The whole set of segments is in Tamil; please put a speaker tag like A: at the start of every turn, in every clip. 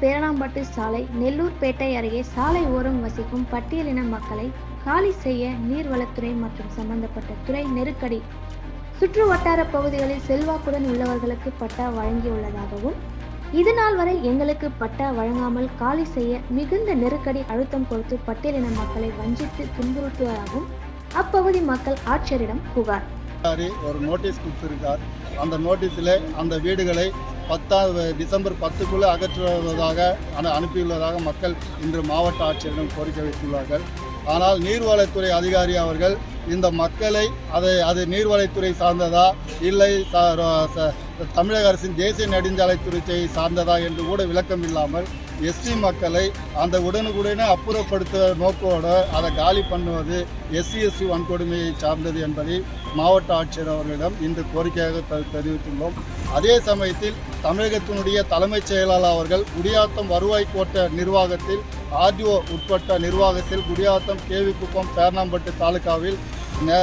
A: பேரணாம்பட்டு சாலை நெல்லூர்பேட்டை அருகே சாலை ஓரம் வசிக்கும் பட்டியலின மக்களை காலி செய்ய நீர்வளத்துறை மற்றும் சம்பந்தப்பட்ட துறை நெருக்கடி. சுற்று வட்டார பகுதிகளில் செல்வாக்குடன் உள்ளவர்களுக்கு பட்டா வழங்கியுள்ளதாகவும் இது நாள் வரை எங்களுக்கு பட்டா வழங்காமல் காலி செய்ய மிகுந்த நெருக்கடி அழுத்தம் கொடுத்து பட்டியலின மக்களை வஞ்சித்து துன்புறுத்துவதாகவும் அப்பகுதி மக்கள் ஆட்சியரிடம் புகார்.
B: ஒரு நோட்டீஸ் கொடுத்துருக்கார். அந்த நோட்டீஸில் அந்த வீடுகளை பத்தாவது டிசம்பர் பத்துக்குள்ளே அகற்றுவதாக அனுப்பியுள்ளதாக மக்கள் இன்று மாவட்ட ஆட்சியரிடம் கோரிக்கை வைத்துள்ளார்கள். ஆனால் நீர்வளத்துறை அதிகாரி அவர்கள் இந்த மக்களை அதை அது நீர்வளத்துறை சார்ந்ததா இல்லை தமிழக அரசின் தேசிய நெடுஞ்சாலைத்துறை சார்ந்ததா என்று கூட விளக்கம் இல்லாமல் எஸ்சி மக்களை அந்த உடனுக்குடனே அப்புறப்படுத்த நோக்கோடு அதை காலி பண்ணுவது எஸ்சி எஸ்சி வன்கொடுமையை சார்ந்தது என்பதை மாவட்ட ஆட்சியர் அவர்களிடம் இன்று கோரிக்கையாக த- தெரிவித்துள்ளோம். அதே சமயத்தில் தமிழகத்தினுடைய தலைமைச் செயலாளர் அவர்கள் குடியாத்தம் வருவாய் கோட்ட நிர்வாகத்தில் ஆர்டிஓ உட்பட்ட நிர்வாகத்தில் குடியாத்தம் கேவிக்குப்பம் பேர்ணாம்பட்டு தாலுகாவில்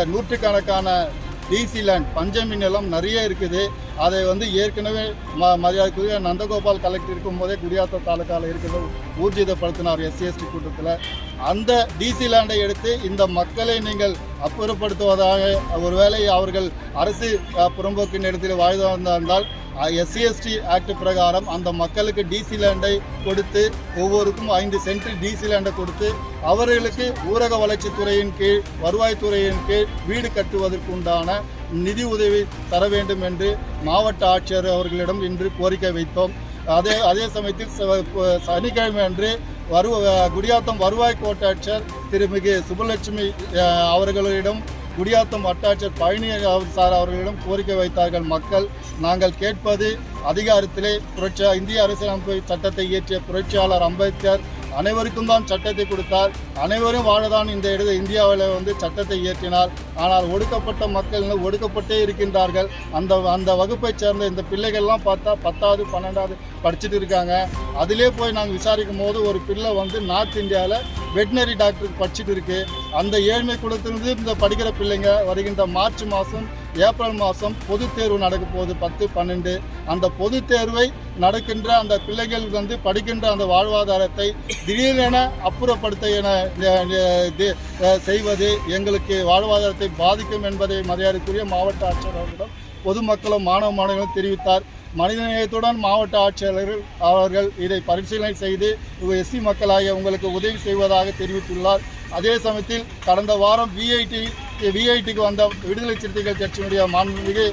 B: நூற்றுக்கணக்கான டிசி லேண்ட் பஞ்சமி நிலம் நிறைய இருக்குது. அதை வந்து ஏற்கனவே ம மரியாதைக்குரிய நந்தகோபால் கலெக்டர் இருக்கும்போதே குடியாத்த தாலுக்காவில் இருக்கிறது ஊர்ஜிதப்படுத்தினார் எஸ்சிஎஸ்டி கூட்டத்தில். அந்த டிசி லேண்டை எடுத்து இந்த மக்களை நீங்கள் அப்புறப்படுத்துவதாக ஒருவேளை அவர்கள் அரசு புறம்போக்கின் இடத்தில் வாழ்ந்து வந்திருந்தால் எஸ்சிஎஸ்டி ஆக்ட் பிரகாரம் அந்த மக்களுக்கு டிசி லேண்டை கொடுத்து ஒவ்வொருக்கும் ஐந்து சென்ட் டிசி லேண்டை கொடுத்து அவர்களுக்கு ஊரக வளர்ச்சித்துறையின் கீழ் வருவாய்த்துறையின் கீழ் வீடு கட்டுவதற்குண்டான நிதி உதவி தர வேண்டும் என்று மாவட்ட ஆட்சியர் அவர்களிடம் இன்று கோரிக்கை வைத்தோம். அதே அதே சமயத்தில் ச- சனிக்கிழமை அன்று வருவ குடியாத்தம் வருவாய் கோட்டாட்சியர் திருமிகு சுபலட்சுமி அவர்களிடம் குடியாத்தம் வட்டாட்சியர் பழனி அவர் சார் அவர்களிடம் கோரிக்கை வைத்தார்கள். மக்கள் நாங்கள் கேட்பது அதிகாரத்திலே புரட்சி இந்திய அரசியலமைப்பு சட்டத்தை இயற்றிய புரட்சியாளர் அம்பேத்கர் அனைவருக்கும் தான் சட்டத்தை கொடுத்தார். அனைவரும் வாழதான் இந்த இடது இந்தியாவில் வந்து சட்டத்தை இயற்றினார். ஆனால் ஒடுக்கப்பட்ட மக்கள் ஒடுக்கப்பட்டே இருக்கின்றார்கள். அந்த அந்த வகுப்பைச் சேர்ந்த இந்த பிள்ளைகள்லாம் பார்த்தா பத்தாவது பன்னெண்டாவது படிச்சுட்டு இருக்காங்க. அதிலே போய் நாங்கள் விசாரிக்கும் போது ஒரு பிள்ளை வந்து நார்த் இந்தியாவில் வெட்டினரி டாக்டருக்கு படிச்சுட்டு இருக்கு. அந்த ஏழ்மை குளத்திலிருந்து இந்த படிக்கிற பிள்ளைங்க வருகின்ற மார்ச் மாதம் ஏப்ரல் மாதம் பொது தேர்வு நடக்க போகுது பத்து பன்னெண்டு. அந்த பொதுத் தேர்வை நடக்கின்ற அந்த பிள்ளைகள் வந்து படிக்கின்ற அந்த வாழ்வாதாரத்தை திடீரென அப்புறப்படுத்த என இது, செய்வது எங்களுக்கு வாழ்வாதாரத்தை பாதிக்கும் என்பதை மரியாதைக்குரிய மாவட்ட ஆட்சியர் அவர்களிடம் பொதுமக்களும் மாணவ மாணவர்களும் தெரிவித்தார். மனிதநேயத்துடன் மாவட்ட ஆட்சியாளர்கள் அவர்கள் இதை பரிசீலனை செய்து எஸ்சி மக்களாகிய உங்களுக்கு உதவி செய்வதாக தெரிவித்துள்ளார். அதே சமயத்தில் கடந்த வாரம் விஐடி விஐடிக்கு வந்த விடுதலை சிறுத்தைகள் கட்சியினுடைய மாண்புமிகு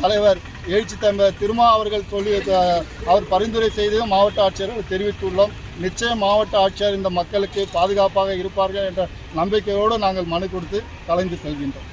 B: தலைவர் எழுச்சி தம்ப திருமா அவர்கள் சொல்லி அவர் பரிந்துரை செய்து மாவட்ட ஆட்சியர்கள் தெரிவித்துள்ளோம். நிச்சயம் மாவட்ட ஆட்சியர் இந்த மக்களுக்கு பாதுகாப்பாக இருப்பார்கள் என்ற நம்பிக்கையோடு நாங்கள் மனு கொடுத்து கலைந்து செல்கின்றோம்.